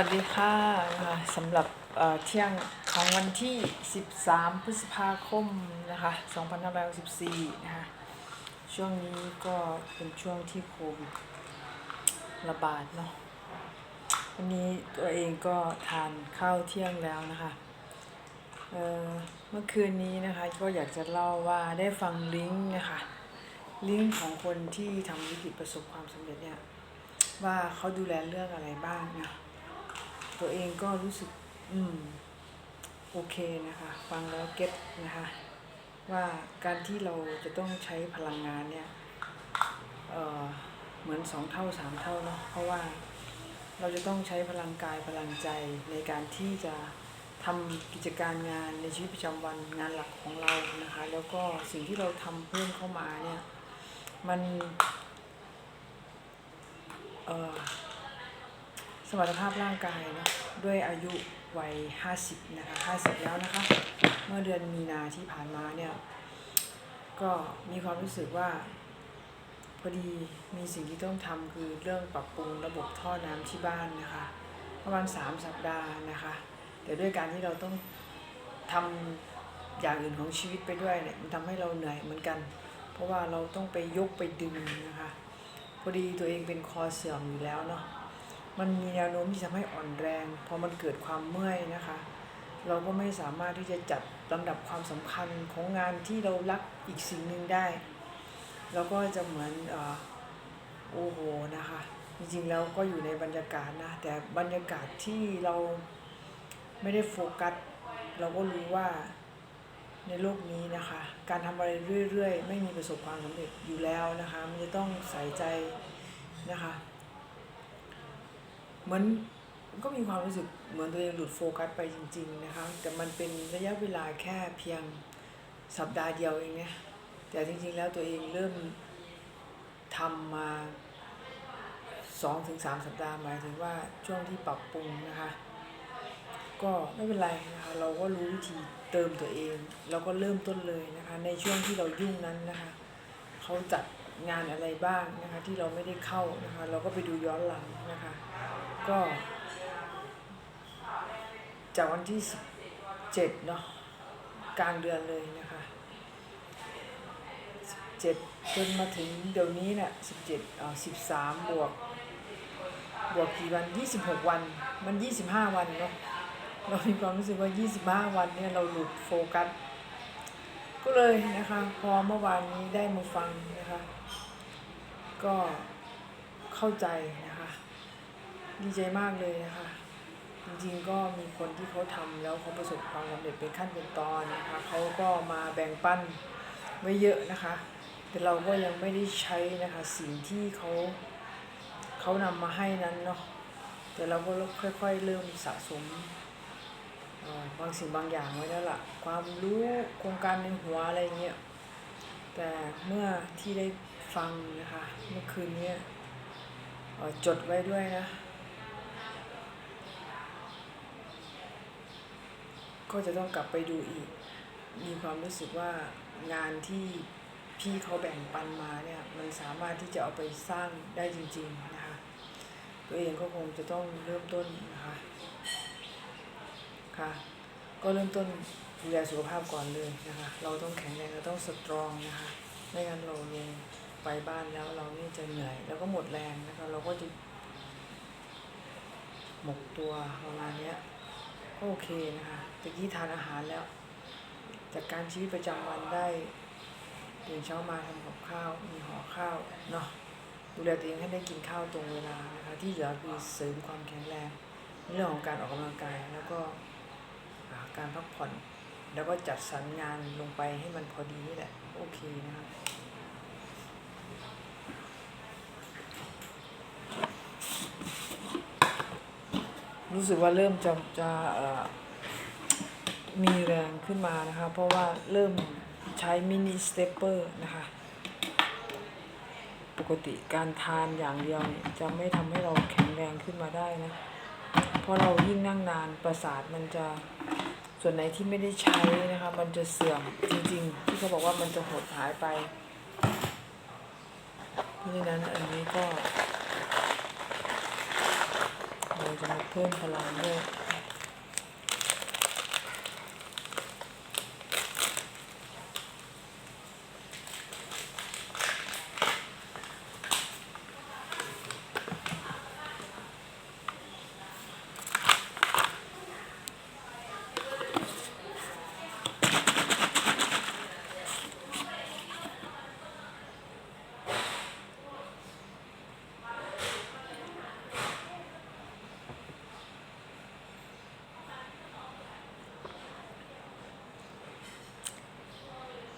วัสดีค่ะสำหรับเที่ยงของวันที่ 13 พฤษภาคมนะคะ2564นะคะช่วงนี้ก็เป็นช่วงที่โควิดระบาดเนาะวันนี้ตัวเองก็ทานข้าวเที่ยงแล้วนะคะเเมื่อคืนนี้นะคะก็อยากจะเล่าว่าได้ฟังลิงก์นะคะลิงก์ของคนที่ทำธุรกิจประสบความสำเร็จเนี่ยว่าเขาดูแลเรื่องอะไรบ้างนะ ตัวเองก็รู้สึก อืม โอเคนะคะ ฟังแล้วเก็ตนะคะ ว่าการที่เราจะต้องใช้พลังงานเนี่ย เออเหมือนสองเท่าสามเท่าเนาะเพราะว่าเราจะต้องใช้พลังกายพลังใจในการที่จะทำกิจการงานในชีวิตประจำวันงานหลักของเรานะคะ แล้วก็สิ่งที่เราทำเพิ่มเข้ามาเนี่ย มัน เอ่อ มรรถภาพร่างกายเนะด้วยอายุวัย 50 นะคะ 50 แล้วนะคะ เมื่อเดือนมีนาที่ผ่านมาเนี่ย ก็มีความรู้สึกว่า พอดีมีสิ่งที่ต้องทำคือเรื่องปรับปรุงระบบท่อน้ำที่บ้านนะคะ ประมาณ 3 สัปดาห์นะคะ แต่ด้วยการที่เราต้องทำอย่างอื่นของชีวิตไปด้วยเนี่ย มันทำให้เราเหนื่อยเหมือนกัน เพราะว่าเราต้องไปยกไปดึงนะคะ พอดีตัวเองเป็นคอเสื่อมอยู่แล้วเนาะ มันมีแนวโน้มที่จะทำให้อ่อนแรงพอมันเกิดความเมื่อยนะคะ เราก็ไม่สามารถที่จะจัดลำดับความสำคัญของงานที่เรารักอีกสิ่งหนึ่งได้เราก็จะเหมือนอโอ้โหนะคะ จริงๆแล้วก็อยู่ในบรรยากาศนะ แต่บรรยากาศที่เราไม่ได้โฟกัส เราก็รู้ว่าในโลกนี้นะคะ การทำอะไรเรื่อยๆ ไม่มีประสบความสำเร็จอยู่แล้วนะคะ มันจะต้องใส่ใจนะคะ เหมือนก็มีความรู้สึกเหมือนตัวเองหลุดโฟกัสไปจริง ๆ นะคะ แต่มันเป็นระยะเวลาแค่เพียงสัปดาห์เดียวเองเนี่ยแต่จริง ๆ แล้วตัวเองเริ่มทำมาสองถึงสามสัปดาห์หมายถึงว่าช่วงที่ปรับปรุงนะคะ ก็ไม่เป็นไรนะคะ เราก็รู้วิธีเติมตัวเอง เราก็เริ่มต้นเลยนะคะ ในช่วงที่เรายุ่งนั้นนะคะเขาจัด งานอะไรบ้างนะคะที่เราไม่ได้เข้านะคะเราก็ไปดูย้อนหลังนะคะ ก็ จากวันที่สิบเจ็ดเนาะกลางเดือนเลยนะคะสิบเจ็ดจนมาถึงเดี๋ยวนี้เนี่ยสิบเจ็ดอ่าสิบสามบวก บวกกี่วันยี่สิบหกวัน มันยี่สิบห้าวันเนาะเรามีความรู้สึกว่ายี่สิบห้าวันเนี่ยเราหลุดโฟกัส เลยนะคะ พอเมื่อวานนี้ได้มาฟังนะคะ ก็เข้าใจนะคะ ดีใจมากเลยนะคะ จริงๆก็มีคนที่เขาทำแล้วเขาประสบความสำเร็จเป็นขั้นเป็นตอนนะคะเขาก็มาแบ่งปันไว้เยอะนะคะ แต่เราก็ยังไม่ได้ใช้นะคะสิ่งที่เขาเขานำมาให้นั้นเนาะแต่เราก็ค่อยๆเริ่มสะสม บางสิ่งบางอย่างไว้แล้วล่ะ ความรู้โครงการในหัวอะไรเงี้ย แต่เมื่อที่ได้ฟังนะคะ เมื่อคืนนี้จดไว้ด้วยนะ ก็จะต้องกลับไปดูอีก มีความรู้สึกว่างานที่พี่เขาแบ่งปันมาเนี่ย มันสามารถที่จะเอาไปสร้างได้จริง ๆ นะคะ ตัวเองก็คงจะต้องเริ่มต้นนะคะ ค่ะ ก็เริ่มต้นดูแลสุขภาพก่อนเลยนะคะ เราต้องแข็งแรงเราต้องสตรองนะคะไม่งั้นเราลงไปบ้านแล้วเรานี่จะเหนื่อย แล้วก็หมดแรงนะคะ เราก็จะหมกตัวประมาณนี้ก็โอเคนะคะตะกี้ทานอาหารแล้ว จากการชีวิตประจำวันได้ตื่นเช้ามาทำกับข้าวมีห่อข้าวเนาะดูแลตัวเองให้ได้กินข้าวตรงเวลานะคะที่เหลือคือเสริมความแข็งแรงในเรื่องของการออกกำลังกายแล้วก็าการพักผ่อน แล้วก็จัดสรรงานลงไปให้มันพอดีนี่แหละ โอเคนะคะรู้สึกว่าเริ่มจะจะมีแรงขึ้นมานะคะ เพราะว่าเริ่มใช้มินิสเตปเปอร์นะคะ ปกติการทานอย่างเดียวเนี่ยจะไม่ทำให้เราแข็งแรงขึ้นมาได้นะ เพราะเรายิ่งนั่งนานประสาทมันจะส่วนไหนที่ไม่ได้ใช้นะคะ มันจะเสื่อมจริงๆ ที่เขาบอกว่ามันจะหดหายไป เพราะฉะนั้นอันนี้ก็เราจะมาเพิ่มพลังด้วย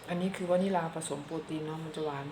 อันนี้คือวานิลาผสมโปรตีนเนาะมันจะหวาน